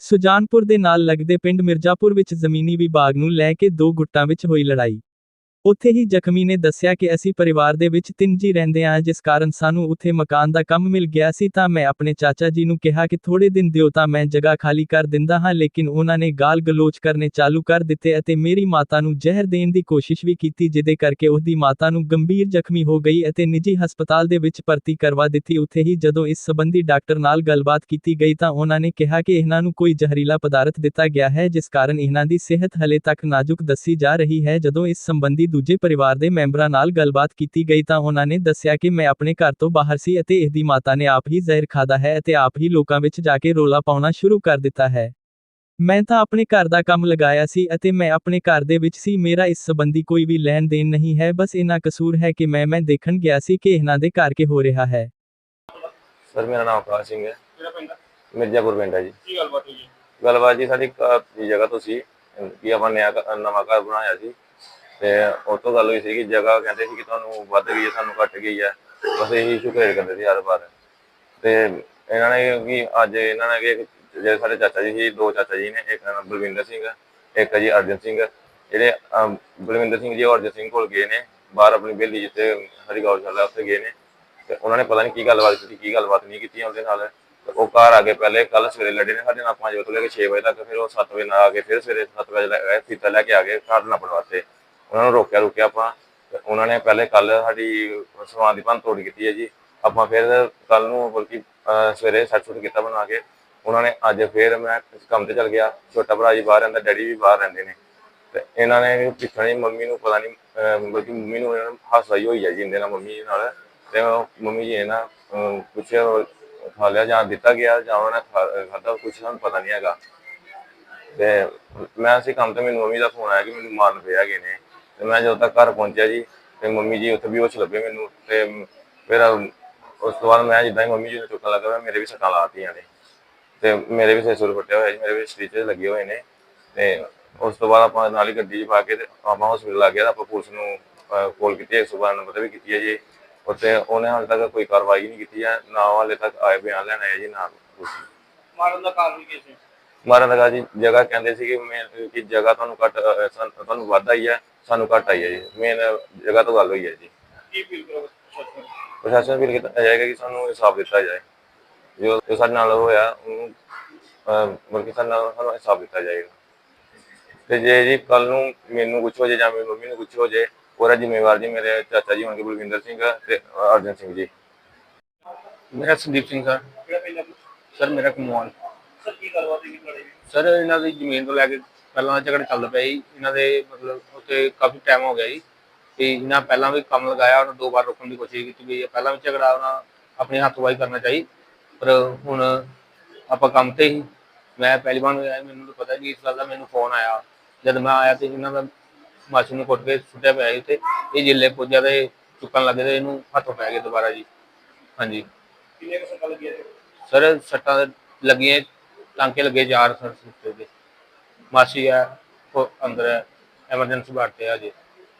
ਸੁਜਾਨਪੁਰ ਦੇ ਨਾਲ ਲੱਗਦੇ ਪਿੰਡ ਮਿਰਜ਼ਾਪੁਰ ਵਿੱਚ ਜ਼ਮੀਨੀ ਵਿਭਾਗ ਨੂੰ ਲੈ ਕੇ ਦੋ ਗੁੱਟਾਂ ਵਿੱਚ ਹੋਈ ਲੜਾਈ। ਉੱਥੇ ਹੀ ਜ਼ਖਮੀ ਨੇ ਦੱਸਿਆ ਕਿ ਅਸੀਂ ਪਰਿਵਾਰ ਦੇ ਵਿੱਚ ਤਿੰਨ ਜੀ ਰਹਿੰਦੇ ਹਾਂ, ਜਿਸ ਕਾਰਨ ਸਾਨੂੰ ਉੱਥੇ ਮਕਾਨ ਦਾ ਕੰਮ ਮਿਲ ਗਿਆ ਸੀ, ਤਾਂ ਮੈਂ ਆਪਣੇ ਚਾਚਾ ਜੀ ਨੂੰ ਕਿਹਾ ਕਿ ਥੋੜੇ ਦਿਨ ਦਿਓ ਤਾਂ ਮੈਂ ਜਗ੍ਹਾ ਖਾਲੀ ਕਰ ਦਿੰਦਾ ਹਾਂ, ਲੇਕਿਨ ਉਹਨਾਂ ਨੇ ਗਾਲ ਗਲੋਚ ਕਰਨੇ ਚਾਲੂ ਕਰ ਦਿੱਤੇ ਅਤੇ ਮੇਰੀ ਮਾਤਾ ਨੂੰ ਜ਼ਹਿਰ ਦੇਣ ਦੀ ਕੋਸ਼ਿਸ਼ ਵੀ ਕੀਤੀ, ਜਿਹਦੇ ਕਰਕੇ ਉਹਦੀ ਮਾਤਾ ਨੂੰ ਗੰਭੀਰ ਜ਼ਖਮੀ ਹੋ ਗਈ ਅਤੇ ਨਿੱਜੀ ਹਸਪਤਾਲ ਦੇ ਵਿੱਚ ਭਰਤੀ ਕਰਵਾ ਦਿੱਤੀ। ਉੱਥੇ ਹੀ ਜਦੋਂ ਇਸ ਸੰਬੰਧੀ ਡਾਕਟਰ ਨਾਲ ਗੱਲਬਾਤ ਕੀਤੀ ਗਈ ਤਾਂ ਉਹਨਾਂ ਨੇ ਕਿਹਾ ਕਿ ਇਹਨਾਂ ਨੂੰ ਕੋਈ ਜ਼ਹਿਰੀਲਾ ਪਦਾਰਥ ਦਿੱਤਾ ਗਿਆ ਹੈ, ਜਿਸ ਕਾਰਨ ਇਹਨਾਂ ਦੀ ਸਿਹਤ ਹਲੇ ਤੱਕ ਨਾਜ਼ੁਕ ਦੱਸੀ ਜਾ ਰਹੀ ਹੈ। ਜਦੋਂ ਇਸ ਸੰਬੰਧੀ ਦੂਜੇ ਪਰਿਵਾਰ ਦੇ ਮੈਂਬਰਾਂ ਨਾਲ ਗੱਲਬਾਤ ਕੀਤੀ ਗਈ ਤਾਂ ਉਹਨਾਂ ਨੇ ਦੱਸਿਆ ਕਿ ਮੈਂ ਆਪਣੇ ਘਰ ਤੋਂ ਬਾਹਰ ਸੀ ਅਤੇ ਇਹਦੀ ਮਾਤਾ ਨੇ ਆਪ ਹੀ ਜ਼ਹਿਰ ਖਾਦਾ ਹੈ ਅਤੇ ਆਪ ਹੀ ਲੋਕਾਂ ਵਿੱਚ ਜਾ ਕੇ ਰੋਲਾ ਪਾਉਣਾ ਸ਼ੁਰੂ ਕਰ ਦਿੱਤਾ ਹੈ। ਮੈਂ ਤਾਂ ਆਪਣੇ ਘਰ ਦਾ ਕੰਮ ਲਗਾਇਆ ਸੀ ਅਤੇ ਮੈਂ ਆਪਣੇ ਘਰ ਦੇ ਵਿੱਚ ਸੀ। ਮੇਰਾ ਇਸ ਸੰਬੰਧੀ ਕੋਈ ਵੀ ਲੈਣ ਦੇਣ ਨਹੀਂ ਹੈ। ਬਸ ਇਹਨਾਂ ਕਸੂਰ ਹੈ ਕਿ ਮੈਂ ਮੈਂ ਦੇਖਣ ਗਿਆ ਸੀ ਕਿ ਇਹਨਾਂ ਦੇ ਘਰ ਕੇ ਹੋ ਰਿਹਾ ਹੈ। ਸਰ ਮੇਰਾ ਨਾਮ ਆਕਾਸ਼ ਸਿੰਘ ਹੈ। ਕਿਹੜਾ ਪਿੰਡ? ਮਿਰਜ਼ਾਪੁਰ ਪਿੰਡ ਹੈ ਜੀ। ਕੀ ਗੱਲਬਾਤ ਹੋਈ ਹੈ? ਗੱਲਬਾਤ ਜੀ ਸਾਡੀ ਜਗ੍ਹਾ ਤੋਂ ਸੀ। ਕਿ ਆਪਾਂ ਨਿਆ ਨਵਾਂ ਘਰ ਬਣਾਇਆ ਸੀ। ਤੇ ਉਹ ਤੋਂ ਗੱਲ ਹੋਈ ਸੀ ਕਿ ਜਗ੍ਹਾ ਕਹਿੰਦੇ ਸੀ ਕਿ ਤੁਹਾਨੂੰ ਵੱਧ ਗਈ ਹੈ ਸਾਨੂੰ ਘੱਟ ਗਈ ਹੈ ਬਸ ਇਹੀ ਸ਼ੁਕਰ ਕਰਦੇ ਸੀ ਹਰ ਵਾਰ। ਤੇ ਇਹਨਾਂ ਨੇ ਕਿ ਅੱਜ ਇਹਨਾਂ ਨੇ ਕਿ ਜਿਹੜੇ ਸਾਡੇ ਚਾਚਾ ਜੀ ਸੀ, ਦੋ ਚਾਚਾ ਜੀ ਨੇ, ਇੱਕ ਬਲਵਿੰਦਰ ਸਿੰਘ, ਇੱਕ ਹੈ ਜੀ ਅਰਜਨ ਸਿੰਘ। ਜਿਹੜੇ ਬਲਵਿੰਦਰ ਸਿੰਘ ਜੀ ਔਰ ਅਰਜਨ ਸਿੰਘ ਕੋਲ ਗਏ ਨੇ, ਬਾਹਰ ਆਪਣੀ ਬੇਲੀ ਜਿੱਥੇ ਹਰੀ ਗੌਸ਼ਾਲਾ ਉੱਥੇ ਗਏ ਨੇ। ਤੇ ਉਹਨਾਂ ਨੇ ਪਤਾ ਨਹੀਂ ਕੀ ਗੱਲਬਾਤ ਕੀਤੀ, ਕੀ ਗੱਲਬਾਤ ਨਹੀਂ ਕੀਤੀ ਉਹਦੇ ਨਾਲ। ਉਹ ਘਰ ਆ ਕੇ ਪਹਿਲੇ ਕੱਲ ਸਵੇਰੇ ਲੜੇ ਨੇ ਸਾਡੇ ਨਾਲ 5 ਵਜੇ ਤੋਂ ਲੈ ਕੇ 6 ਵਜੇ ਤੱਕ, ਫਿਰ ਉਹ 7 ਵਜੇ ਨਾਲ ਆ ਕੇ ਫਿਰ ਸਵੇਰੇ 7 ਵਜੇ ਲੈ ਗਏ ਫੀਤਾ ਲੈ ਕੇ ਆ ਗਏ ਘਰ ਨਾਲ ਵਾਸਤੇ। ਉਹਨਾਂ ਨੂੰ ਰੋਕਿਆ ਰੁਕਿਆ ਆਪਾਂ ਤੇ ਉਹਨਾਂ ਨੇ ਪਹਿਲੇ ਕੱਲ ਸਾਡੀ ਸਮਾਨ ਦੀ ਭੰਨ ਤੋੜ ਕੀਤੀ ਹੈ ਜੀ। ਆਪਾਂ ਫਿਰ ਕੱਲ ਨੂੰ ਬਲਕਿ ਅਹ, ਸਵੇਰੇ ਸੱਟ ਸੁੱਟ ਕੀਤਾ ਬਣਾ ਕੇ। ਉਹਨਾਂ ਨੇ ਅੱਜ ਫਿਰ ਮੈਂ ਕੰਮ ਤੇ ਚਲ ਗਿਆ। ਛੋਟਾ ਭਰਾ ਜੀ ਬਾਹਰ ਰਹਿੰਦਾ ਡੈਡੀ ਵੀ ਬਾਹਰ ਰਹਿੰਦੇ ਨੇ। ਤੇ ਇਹਨਾਂ ਨੇ ਪਿੱਛੋਂ ਹੀ ਮੰਮੀ ਨੂੰ ਪਤਾ ਨਹੀਂ ਅਹ, ਬਲਕਿ ਮੰਮੀ ਨੂੰ ਇਹਨਾਂ ਨੂੰ ਹਾਸਾਈ ਹੋਈ ਹੈ ਜੀ ਇਹਦੇ ਨਾਲ ਮੰਮੀ ਨਾਲ। ਤੇ ਉਹ ਮੰਮੀ ਜੀ ਇਹਨਾਂ ਅਹ, ਕੁਛ ਖਾ ਲਿਆ ਜਾਂ ਦਿੱਤਾ ਗਿਆ ਜਾਂ ਉਹਨਾਂ ਨੇ ਖਾਦਾ ਕੁਛ ਸਾਨੂੰ ਪਤਾ ਨਹੀਂ ਹੈਗਾ। ਤੇ ਮੈਂ ਅਸੀਂ ਕੰਮ ਤੇ ਮੈਨੂੰ ਮੰਮੀ ਦਾ ਫੋਨ ਆਇਆ ਕਿ ਮੈਨੂੰ ਮਾਰਨ ਪਿਆ ਗਏ ਨੇ। ਤੇ ਮੈਂ ਜਦੋਂ ਤੱਕ ਘਰ ਪਹੁੰਚਿਆ ਜੀ ਤੇ ਮੰਮੀ ਜੀ ਉੱਥੇ ਵੀ ਉਹ ਲੱਭੇ ਮੈਨੂੰ ਤੇ ਫਿਰ ਉਸ ਤੋਂ ਬਾਅਦ ਮੈਂ ਜਿੱਦਾਂ ਹੀ ਮੰਮੀ ਜੀ ਨੂੰ ਚੁੱਕਣ ਲੱਗਾ ਮੇਰੇ ਵੀ ਸੱਟਾਂ ਲਾਤੀਆਂ ਨੇ। ਤੇ ਮੇਰੇ ਵੀ ਸਿਰ ਫੱਟਿਆ ਹੋਇਆ ਜੀ ਮੇਰੇ ਵੀ ਸਟਿਚਸ ਲੱਗੇ ਹੋਏ ਨੇ। ਤੇ ਉਸ ਤੋਂ ਬਾਅਦ ਆਪਾਂ ਨਾਲ ਹੀ ਗੱਡੀ 'ਚ ਪਾ ਕੇ ਤੇ ਆਪਾਂ ਹਸਪੀਟਲ ਆ ਗਿਆ ਤਾਂ ਆਪਾਂ ਪੁਲਿਸ ਨੂੰ ਕਾਲ ਕੀਤੀ 112 ਨੰਬਰ ਤੇ ਵੀ ਕੀਤੀ ਹੈ ਜੀ। ਉੱਥੇ ਉਹਨੇ ਹਾਲੇ ਤੱਕ ਕੋਈ ਕਾਰਵਾਈ ਨਹੀਂ ਕੀਤੀ ਹੈ ਨਾ ਹਾਲੇ ਤੱਕ ਆਏ ਬਿਆਨ ਲੈਣ ਆਏ ਜੀ ਨਾ ਮਾਰਨ ਦਾ ਕਾਰਨ ਕੀ ਸੀ? ਮਾਰਨ ਦਾ ਜੀ ਜਗ੍ਹਾ ਕਹਿੰਦੇ ਸੀ ਕਿ ਜਗ੍ਹਾ ਤੁਹਾਨੂੰ ਘੱਟ ਤੁਹਾਨੂੰ ਵੱਧ ਆਈ ਹੈ। ਸਾਨੂੰ ਘੱਟ ਆਈ ਹੈ ਜੀ। ਮੇਨ ਜਗ੍ਹਾ ਤੋਂ ਗੱਲ ਹੋਈ ਹੈ ਜੀ। ਕੀ ਫੀਲ ਕਰੋਗੇ ਪ੍ਰਸ਼ਾਸਨ ਵੀ ਕੀਤਾ ਜਾਏਗਾ ਕਿ ਸਾਨੂੰ ਇਨਸਾਫ ਦਿੱਤਾ ਜਾਏ। ਜੋ ਜੋ ਸਾਡੇ ਨਾਲ ਹੋਇਆ ਉਹਨੂੰ ਬਲਕਿ ਸਾਡੇ ਨਾਲ ਸਾਨੂੰ ਇਨਸਾਫ ਦਿੱਤਾ ਜਾਏਗਾ ਤੇ ਜੇ ਜੀ ਕੱਲ ਨੂੰ ਮੈਨੂੰ ਕੁਝ ਹੋ ਜਾਏ ਜਾਂ ਮੇਰੀ ਮੰਮੀ ਨੂੰ ਕੁਝ ਹੋ ਜਾਏ ਉਹਦਾ ਜ਼ਿੰਮੇਵਾਰ ਜੀ ਮੇਰੇ ਚਾਚਾ ਜੀ ਹੋਣਗੇ ਬਲਵਿੰਦਰ ਸਿੰਘ ਤੇ ਅਰਜਨ ਸਿੰਘ ਜੀ। ਮੇਰਾ ਸੰਦੀਪ ਸਿੰਘ ਸਰ? ਸਰ ਮੇਰਾ ਕਮਵਾਲ ਸਰ ਕੀ ਲੜਾਈ ਦੀ? ਸਰ ਇਹਨਾਂ ਦੀ ਜ਼ਮੀਨ ਤੋਂ ਲੈ ਕੇ ਪਹਿਲਾਂ ਝਗੜਾ ਚੱਲਦਾ ਪਿਆ ਸੀ। ਇਹਨਾਂ ਦੇ ਮਤਲਬ ਉੱਥੇ ਕਾਫੀ ਟਾਈਮ ਹੋ ਗਿਆ ਜੀ। ਤੇ ਇਹਨਾਂ ਪਹਿਲਾਂ ਵੀ ਕੰਮ ਲਗਾਇਆ ਉਹਨਾਂ ਦੋ ਵਾਰ ਰੋਕਣ ਦੀ ਕੋਸ਼ਿਸ਼ ਕੀਤੀ ਗਈ ਹੈ ਪਹਿਲਾਂ ਵੀ ਝਗੜਾ ਉਹਨਾਂ ਆਪਣੇ ਹੱਥਵਾਈ ਕਰਨਾ ਚਾਹੀ। ਪਰ ਹੁਣ ਆਪਾਂ ਕੰਮ ਤੇ ਹੀ ਮੈਂ ਪਹਿਲੀ ਵਾਰ ਆਇਆ ਮੈਨੂੰ ਤਾਂ ਪਤਾ ਨਹੀਂ ਇਸ ਗੱਲ ਦਾ ਮੈਨੂੰ ਫੋਨ ਆਇਆ। ਜਦ ਮੈਂ ਆਇਆ ਤੇ ਇਹਨਾਂ ਦਾ ਮਾਸੀ ਨੂੰ ਕੁੱਟ ਕੇ ਸੁੱਟਿਆ ਪਿਆ ਸੀ ਤੇ ਇਹ ਜਿੱਲੇ ਪੁੱਜਿਆ ਤੇ ਚੁੱਕਣ ਲੱਗੇ ਤੇ ਇਹਨੂੰ ਹੱਥੋਂ ਪੈ ਗਏ ਦੁਬਾਰਾ ਜੀ। ਹਾਂਜੀ। ਕਿੰਨੇ ਕੁ ਸੱਟਾਂ ਲੱਗੀਆਂ? ਸਰ ਸੱਟਾਂ ਲੱਗੀਆਂ ਟਾਂਕੇ ਲੱਗੇ ਚਾਰ ਸਰ ਸਿੱਟੇ ਦੇ ਮਾਸੀ ਆ ਉਹ ਅੰਦਰ ਹੈ ਐਮਰਜੈਂਸੀ ਵਾਰਡ ਤੇ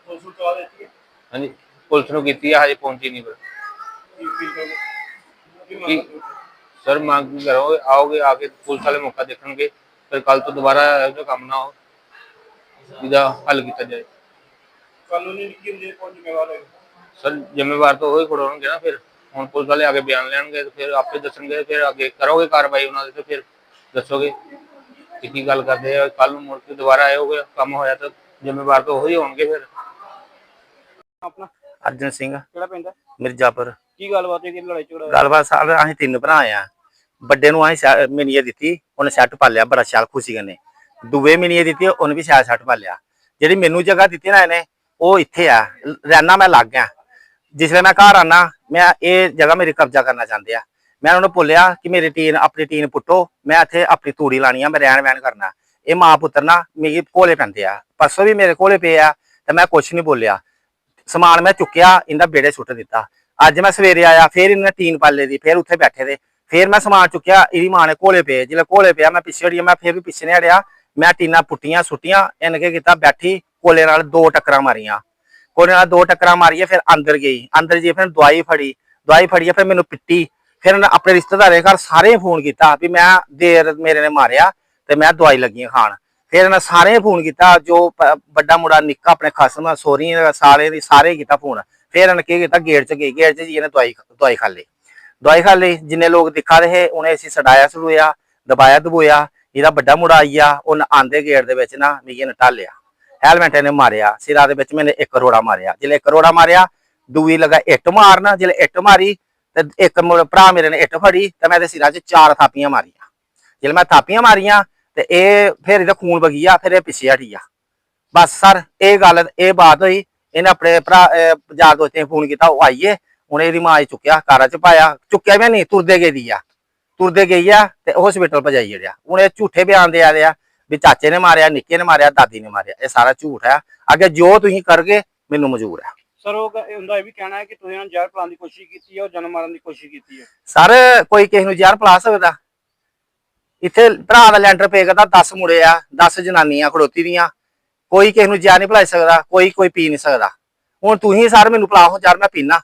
ਪੁਲਿਸ ਨੂੰ ਦਿੱਤੀ ਹੈ? ਹਾਂਜੀ ਪੁਲਿਸ ਨੂੰ ਕੀਤੀ ਆ ਹਜੇ ਪਹੁੰਚੀ ਨਹੀਂ ਪਰ। ਕੀ ਫੀਲ ਕਰੋਗੇ? ਕੀ ਮੰਗ ਕੀ? ਕਰਦੇ ਹੋ? ਸਰ ਮੰਗ ਕਰੋ ਆਓਗੇ ਆ ਕੇ ਪੁਲਿਸ ਵਾਲੇ ਮੌਕਾ ਦੇਖਣਗੇ ਫਿਰ ਕੱਲ ਤੋਂ ਦੁਬਾਰਾ ਇਹੋ ਜਿਹਾ ਕੰਮ ਨਾ ਹੋ ਇਹਦਾ ਹੱਲ ਕੀਤਾ ਜਾਏ। ਕਾਨੂੰਨੀ ਨਿੱਕੀ ਜੇ ਕੌਣ ਜ਼ਿੰਮੇਵਾਰ ਹੈ? ਸਰ ਜ਼ਿੰਮੇਵਾਰ ਤਾਂ ਉਹ ਹੀ ਖੜੋਣਗੇ ਨਾ ਫਿਰ। ਹੁਣ ਪੁਲਿਸ ਵਾਲੇ ਆ ਕੇ ਬਿਆਨ ਲੈਣਗੇ ਤੇ ਫਿਰ ਆਪੇ ਦੱਸਣਗੇ ਫਿਰ ਅੱਗੇ ਕਰੋਗੇ ਕਾਰਵਾਈ ਉਹਨਾਂ ਦੇ ਤੇ ਫਿਰ ਦੱਸੋਗੇ। ਕਿ ਕੀ ਗੱਲ ਕਰਦੇ ਆ ਕੱਲ ਨੂੰ ਮੁੜ ਕੇ ਦੁਬਾਰਾ ਆਇਓਗੇ ਕੰਮ ਹੋਇਆ ਤਾਂ ਜ਼ਿੰਮੇਵਾਰ ਤਾਂ ਉਹੀ ਹੋਣਗੇ ਫਿਰ। ਆਪਣਾ? ਅਰਜਨ ਸਿੰਘ। ਕਿਹੜਾ ਪਿੰਡ ਹੈ? ਮਿਰਜ਼ਾਪੁਰ। ਕੀ ਗੱਲਬਾਤ ਹੋਈ? ਕਿ ਲੜਾਈ ਝਗੜਾ ਹੋਇਆ? ਗੱਲਬਾਤ ਸਾਹਿਬ ਅਸੀਂ ਤਿੰਨ ਭਰਾ ਆ। ਵੱਡੇ ਨੂੰ ਅਸੀਂ ਮਿਨੀਏ ਦਿੱਤੀ ਉਹਨੇ ਸ਼ਰਟ ਪਾ ਲਿਆ ਬੜਾ ਸ਼ਾਲ ਖੁਸ਼ੀ ਕਰਨੇ। ਦੂਵੇ ਮਿਨੀਏ ਦਿੱਤੀ ਉਹਨੇ ਵੀ ਸ਼ਾਲ ਸ਼ਰਟ ਪਾ ਲਿਆ ਜਿਹੜੀ ਮੈਨੂੰ ਜਗ੍ਹਾ ਦਿੱਤੀ ਨਾ ਇਹਨੇ ਉਹ ਇੱਥੇ ਆ। ਰਹਿਣਾ ਮੈਂ ਲੱਗ ਗਿਆ। ਜਿਸ ਵੇਲੇ ਮੈਂ ਘਰ ਆਣਾ ਮੈਂ ਇਹ ਜਗ੍ਹਾ ਮੇਰੀ ਕਬਜ਼ਾ ਕਰਨਾ ਚਾਹੁੰਦੇ ਆ। ਮੈਂ ਉਹਨਾਂ ਨੂੰ ਬੋਲਿਆ ਕਿ ਮੇਰੀ ਟੀਨ, ਆਪਣੀ ਟੀਨ ਪੁੱਟੋ। ਮੈਂ ਇੱਥੇ ਆਪਣੀ ਤੂੜੀ ਲਾਣੀ ਆ, ਮੈਂ ਰਹਿਣ ਵਹਿਣ ਕਰਨਾ। ਇਹ ਮਾਂ ਪੁੱਤਰ ਨਾ ਮੇਰੇ ਕੋਲੇ ਪੈਂਦੇ ਆ। ਪਰਸੋਂ ਵੀ ਮੇਰੇ ਕੋਲੇ ਪਏ ਆ ਤੇ ਮੈਂ ਕੁਝ ਨਹੀਂ ਬੋਲਿਆ। ਸਮਾਨ ਮੈਂ ਚੁੱਕਿਆ, ਇਹਦਾ ਬੇੜੇ ਸੁੱਟ ਦਿੱਤਾ। ਅੱਜ ਮੈਂ ਸਵੇਰੇ ਆਇਆ, ਫੇਰ ਇਹਨਾਂ ਟੀਨ ਪਾਲੇ ਦੀ, ਫੇਰ ਉੱਥੇ ਬੈਠੇ ਦੇ। ਫੇਰ ਮੈਂ ਸਮਾਨ ਚੁੱਕਿਆ, ਇਹਦੀ ਮਾਂ ਨੇ ਕੋਲੇ ਪਏ। ਜਿਹੜਾ ਕੋਲੇ ਪਿਆ, ਮੈਂ ਪਿੱਛੇ ਹਟਿਆ ਮੈਂ ਫੇਰ ਵੀ ਪਿੱਛੇ ਨਹੀਂ ਹੜਿਆ ਮੈਂ ਟੀਨਾ ਪੁੱਟੀਆਂ, ਸੁੱਟੀਆਂ, ਇਹਨੇ ਕੀ ਕੀਤਾ? ਬੈਠੀ, ਕੋਲੇ ਨਾਲ ਦੋ ਟੱਕਰਾਂ ਮਾਰੀਆਂ। ਕੋਲੇ ਨਾਲ ਦੋ ਟੱਕਰਾਂ ਮਾਰੀਆਂ ਫਿਰ ਅੰਦਰ ਗਈ। ਅੰਦਰ ਜੀ ਫਿਰ ਦਵਾਈ ਫੜੀ। ਦਵਾਈ ਫੜੀ ਫਿਰ ਮੈਨੂੰ ਪਿੱਟੀ। ਫਿਰ ਉਹਨੇ ਆਪਣੇ ਰਿਸ਼ਤੇਦਾਰਾਂ ਦੇ ਘਰ ਸਾਰੇ ਫੋਨ ਕੀਤਾ ਵੀ ਮੈਂ ਦੇਰ ਮੇਰੇ ਨੇ ਮਾਰਿਆ ਤੇ ਮੈਂ ਦਵਾਈ ਲੱਗੀ ਖਾਣ। ਫਿਰ ਇਹਨਾਂ ਸਾਰੇ ਫੋਨ ਕੀਤਾ, ਜੋ ਵੱਡਾ ਮੁੰਡਾ ਨਿੱਕਾ ਆਪਣੇ ਖਸਮ ਸੋਰੀ ਸਾਲੇ ਦੀ ਸਾਰੇ ਕੀਤਾ ਫੋਨ। ਫਿਰ ਇਹਨਾਂ ਕੀ ਕੀਤਾ, ਗੇਟ ਚ ਗਈ, ਗੇਟ ਚ ਜੀ ਇਹਨੇ ਦਵਾਈ ਦਵਾਈ ਖਾ ਲਈ। ਦਵਾਈ ਖਾ ਲਈ, ਜਿੰਨੇ ਲੋਕ ਦਿਖਾ ਰਹੇ, ਉਹਨੇ ਅਸੀਂ ਸੜਾਇਆ ਸੜੂਇਆ ਦਬਾਇਆ ਦਬੋਇਆ ਇਹਦਾ ਵੱਡਾ ਮੁੰਡਾ ਆਈਆ ਉਹਨ ਆਂਦੇ ਗੇਟ ਦੇ ਵਿੱਚ ਨਾ ਮਿਗੀ ਨੇ ਟਾਲਿਆ। ਹੈਲਮਟ ਇਹਨੇ ਮਾਰਿਆ, ਸਿਰਾਂ ਦੇ ਵਿੱਚ ਮੈਨੇ ਇੱਕ ਰੋੜਾ ਮਾਰਿਆ। ਜਿਹੜੇ ਇੱਕ ਰੋੜਾ ਮਾਰਿਆ, ਦੂਈ ਲਗਾ ਇੱਟ ਮਾਰਨਾ ਜਿਹੜੇ ਇੱਟ ਮਾਰੀ ਤੇ ਇੱਕ ਮੁੜ- ਭਰਾ ਮੇਰੇ ਨੇ ਇੱਟ ਫੜੀ ਤੇ ਮੈਂ ਇਹਦੇ ਸਿਰਾਂ 'ਚ ਚਾਰ ਥਾਪੀਆਂ ਮਾਰੀਆਂ। ਜਦੋਂ ਮੈਂ ਥਾਪੀਆਂ ਮਾਰੀਆਂ ਤੇ ਇਹ ਫਿਰ ਇਹਦਾ ਖੂਨ ਵਗਿਆ ਫਿਰ ਇਹ ਪਿੱਛੇ ਹਟੀ ਆ ਬਸ ਸਰ, ਇਹ ਗੱਲ, ਇਹ ਬਾਤ ਹੋਈ, ਇਹਨੇ ਆਪਣੇ ਭਰਾ ਯਾਰ ਦੋਸਤਾਂ ਨੂੰ ਫੋਨ ਕੀਤਾ, ਉਹ ਆਈਏ। ਉਹਨੇ ਇਹਦੀ ਮਾਂ ਚੁੱਕਿਆ, ਕਾਰਾਂ 'ਚ ਪਾਇਆ। ਚੁੱਕਿਆ ਵੀ ਨਹੀਂ, ਤੁਰਦੇ ਗਏ ਦੀ ਆ। ਤੁਰਦੇ ਗਈ ਆ ਤੇ ਹਸਪੀਟਲ ਭਜਾਈ ਜਿਹੜਿਆ ਉਹਨੇ ਝੂਠੇ ਬਿਆਨ ਦੇ ਆ ਵੀ ਚਾਚੇ ਨੇ ਮਾਰਿਆ, ਨਿੱਕੇ ਨੇ ਮਾਰਿਆ, ਦਾਦੀ ਨੇ ਮਾਰਿਆ। ਇਹ ਸਾਰਾ ਝੂਠ ਹੈ ਅੱਗੇ ਜੋ ਤੁਸੀਂ ਕਰਗੇ, ਮੈਨੂੰ ਮਜੂਰ ਹੈ ਸਰ, ਉਹ ਕ- ਹੁੰਦਾ ਇਹ ਵੀ ਕਹਿਣਾ ਹੈ ਕਿ ਤੁਸੀਂ ਇਹਨਾਂ ਨੂੰ ਜ਼ਹਿਰ ਪਿਲਾਉਣ ਦੀ ਕੋਸ਼ਿਸ਼ ਕੀਤੀ ਹੈ ਉਹ ਜਨਮ ਮਾਰਨ ਦੀ ਕੋਸ਼ਿਸ਼ ਕੀਤੀ ਹੈ। ਸਰ, ਕੋਈ ਕਿਸੇ ਨੂੰ ਜ਼ਹਿਰ ਪਿਲਾ ਸਕਦਾ? ਇੱਥੇ ਭਰਾ ਦਾ ਲੈਂਟਰ ਪੇ ਕਰਦਾ 10 ਮੁੰਡੇ ਆ 10 ਜਨਾਨੀਆਂ ਖੜੋਤੀ ਦੀਆਂ। ਕੋਈ ਕਿਸੇ ਨੂੰ ਜ਼ਹਿਰ ਨਹੀਂ ਪਿਲਾ ਸਕਦਾ, ਕੋਈ ਕੋਈ ਪੀ ਨਹੀਂ ਸਕਦਾ। ਹੁਣ ਤੁਸੀਂ ਸਰ ਮੈਨੂੰ ਪਿਲਾਓ ਯਾਰ ਮੈਂ ਪੀਣਾ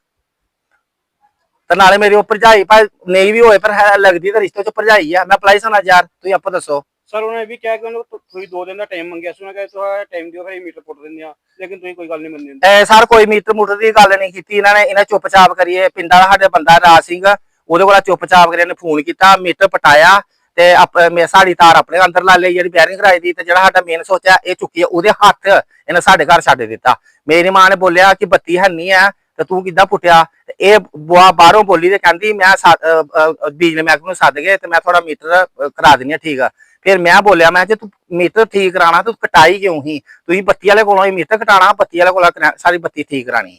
ਤੇ ਨਾਲੇ ਮੇਰੀ ਉਹ ਭਰਜਾਈ, ਭਾਈ, ਨਹੀਂ ਵੀ ਹੋਏ, ਪਰ ਹੈ, ਲੱਗਦੀ ਤਾਂ ਰਿਸ਼ਤੇ ਚ ਭਰਜਾਈ ਆ। ਮੈਂ ਪਿਲਾਈ ਸਕਦਾ ਯਾਰ ਤੁਸੀਂ ਆਪੋ ਦੱਸੋ। ਸਰ ਉਹਨੇ ਇਹ ਵੀ ਕਿਹਾ ਕਿ ਉਹਨੂੰ ਤੁਸੀਂ 2 ਦਿਨ ਦਾ ਟਾਈਮ ਮੰਗਿਆ ਸੀ ਉਹਨਾਂ ਕਹਿੰਦੇ ਥੋੜਾ ਟਾਈਮ ਦਿਓ ਫਿਰ ਇਹ ਮੀਟਰ ਪੁੱਟ ਦਿੰਦੇ ਆ ਲੇਕਿਨ ਤੁਸੀਂ ਕੋਈ ਗੱਲ ਨਹੀਂ ਮੰਨਦੇ ਐ ਸਰ ਕੋਈ ਮੀਟਰ ਮੂਟਰ ਦੀ ਗੱਲ ਨਹੀਂ ਕੀਤੀ ਇਹਨਾਂ ਨੇ ਇਹਨਾਂ ਚੁੱਪਚਾਪ ਕਰੀਏ। ਪਿੰਡਾਂ ਦਾ ਸਾਡੇ ਬੰਦਾ ਰਾਜ ਸਿੰਘ ਉਹਦੇ ਕੋਲ ਚੁੱਪਚਾਪ ਕਰਿਆ ਨੇ ਫੋਨ ਕੀਤਾ ਮੀਟਰ ਪਟਾਇਆ ਤੇ ਮੇ ਸਾਡੀ ਤਾਰ ਆਪਣੇ ਅੰਦਰ ਲਾ ਲਈ ਜਿਹੜੀ ਬੈਰਿੰਗ ਕਰਾਈ ਦੀ ਤੇ ਜਿਹੜਾ ਸਾਡਾ ਮੇਨ ਸੋਚਿਆ ਇਹ ਚੁੱਕੀ ਆ, ਉਹਦੇ ਹੱਥ ਇਹਨੇ ਸਾਡੇ ਘਰ ਛੱਡ ਦਿੱਤਾ। ਮੇਰੀ ਮਾਂ ਨੇ ਬੋਲਿਆ ਕਿ ਬੱਤੀ ਹੈ ਆ ਤੇ ਤੂੰ ਕਿੱਦਾਂ ਪੁੱਟਿਆ? ਇਹ ਬੁਆ ਬਾਹਰੋਂ ਬੋਲੀ ਤੇ ਕਹਿੰਦੀ ਮੈਂ ਬਿਜਲੀ ਮਹਿਕਮੇ ਨੂੰ ਸੱਦ ਕੇ ਤੇ ਮੈਂ ਥੋੜਾ ਮੀਟਰ ਕਰਾ ਦਿੰਨੀ ਆ ਠੀਕ ਆ। ਫਿਰ ਮੈਂ ਬੋਲਿਆ ਮੈਂ ਜੇ ਤੂੰ ਮੀਟਰ ਠੀਕ ਕਰਾਣਾ ਤੂੰ ਕਟਾਈ ਕਿਉਂ ਹੀ ਤੁਸੀਂ ਬੱਤੀ ਵਾਲੇ ਕੋਲੋਂ ਹੀ ਮੀਟਰ ਕਟਾਣਾ ਬੱਤੀ ਵਾਲੇ ਕੋਲੋਂ ਸਾਰੀ ਬੱਤੀ ਠੀਕ ਕਰਾਣੀ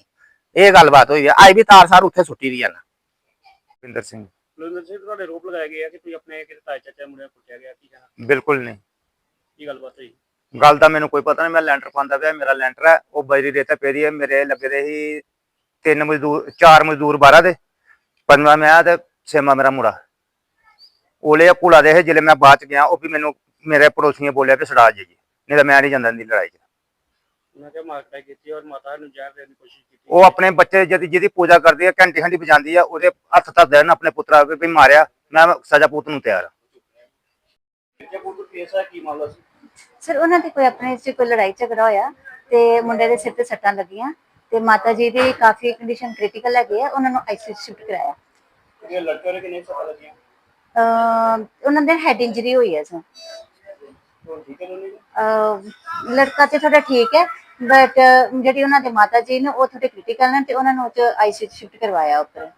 ਇਹ ਗੱਲਬਾਤ ਹੋਈ ਆ। ਆਈ ਵੀ ਤਾਰ ਸਾਰ ਉੱਥੇ ਸੁੱਟੀ ਦੀ ਆ ਨਾ। ਭਿੰਦਰ ਸਿੰਘ। ਲੋਇੰਦਰ ਸਿੰਘ ਤੁਹਾਡੇ ਰੋਪ ਲਗਾਏ ਗਏ ਆ ਕਿ ਤੁਸੀਂ ਆਪਣੇ ਕਿਸੇ ਤਾਏ ਚਾਚਾ ਮੁੰਡੇ ਨੂੰ ਕੁੱਟਿਆ ਗਿਆ ਕੀ ਕਹਿਣਾ? ਬਿਲਕੁਲ ਨਹੀਂ। ਕੀ ਗੱਲਬਾਤ ਹੋਈ? ਗੱਲ ਦਾ ਮੈਨੂੰ ਕੋਈ ਪਤਾ ਨਹੀਂ ਮੈਂ ਲੈਂਟਰ ਪਾਉਂਦਾ ਪਿਆ ਮੇਰਾ ਲੈਂਟਰ ਹੈ ਉਹ ਬਜਰੀ ਰੇਤਾ ਪੈ ਰਹੀ ਹੈ ਮੇਰੇ ਲੱਗੇ ਦੇ ਸੀ ਤਿੰਨ ਮਜ਼ਦੂਰ ਚਾਰ ਮਜ਼ਦੂਰ ਬਾਰਾਂ ਦੇ। ਪੰਜਵਾਂ ਮੈਂ ਤੇ ਛੇਵਾਂ ਮੇਰਾ ਮੁੰਡਾ। ਉਹਲੇ ਕੁੜਾ ਦੇ ਜਿਹੜੇ ਮੈਂ ਬਾਅਦ ਚ ਗਿਆ ਉਹ ਵੀ ਮੈਨੂੰ ਮੇਰੇ ਪੜੋਸੀਆਂ ਬੋਲਿਆ ਕਿ ਛੜਾ ਜੀ ਨਹੀਂ ਤਾਂ ਮੈਂ ਨਹੀਂ ਜਾਂਦਾ ਦੀ ਲੜਾਈ 'ਚ। ਉਹਨਾਂ ਕਿਹਾ ਮਾਰਕਟਾਈ ਕੀਤੀ ਔਰ ਮਾਤਾ ਨੂੰ ਜ਼ਹਿਰ ਦੇਣ ਦੀ ਕੋਸ਼ਿਸ਼ ਕੀਤੀ। ਉਹ ਆਪਣੇ ਬੱਚੇ ਜਦੀ ਜਿਹਦੀ ਪੂਜਾ ਕਰਦੀ ਹੈ ਘੰਟੀ ਹੰਡੀ ਵਜਾਉਂਦੀ ਆ ਉਹਦੇ ਹੱਥ ਧਰ ਦੇਣ ਆਪਣੇ ਪੁੱਤਰਾ ਵੀ ਵੀ ਮਾਰਿਆ ਮੈਂ ਸਜ਼ਾ ਪੁੱਤ ਨੂੰ ਤਿਆਰ ਕੀ ਸੀ? ਸਰ ਉਹਨਾਂ ਦੇ ਕੋਈ ਆਪਣੇ ਚ ਕੋਈ ਲੜਾਈ ਝਗੜਾ ਹੋਇਆ ਤੇ ਮੁੰਡੇ ਦੇ ਸਿਰ ਤੇ ਸੱਟਾਂ ਲੱਗੀਆਂ ਤੇ ਮਾਤਾ ਜੀ ਦੀ ਕਾਫੀ ਕੰਡੀਸ਼ਨ ਕ੍ਰਿਟੀਕਲ ਹੈਗੀ ਆ ਉਹਨਾਂ ਨੂੰ ਆਈਸੀਯੂ ਸ਼ਿਫਟ ਕਰਾਇਆ। ਇਹ ਲੜਕੇ ਨੇ ਕਿੰਨੇ ਸੱਟਾਂ ਲੱਗੀਆਂ? ਉਹਨਾਂ ਦੇ ਹੈਡ ਇੰਜਰੀ ਹੋਈ ਹੈ ਸਰ। ਅਹ ਲੜਕਾ ਤੇ ਥੋੜਾ ਠੀਕ ਹੈ ਬਟ ਜਿਹੜੀ ਉਹਨਾਂ ਦੇ ਮਾਤਾ ਜੀ ਨੇ ਉਹ ਥੋੜੇ ਕ੍ਰਿਟੀਕਲ ਨੇ ਤੇ ਉਹਨਾਂ ਨੂੰ ਆਈਸੀਯੂ ਸ਼ਿਫਟ ਕਰਵਾਇਆ ਉੱਪਰ।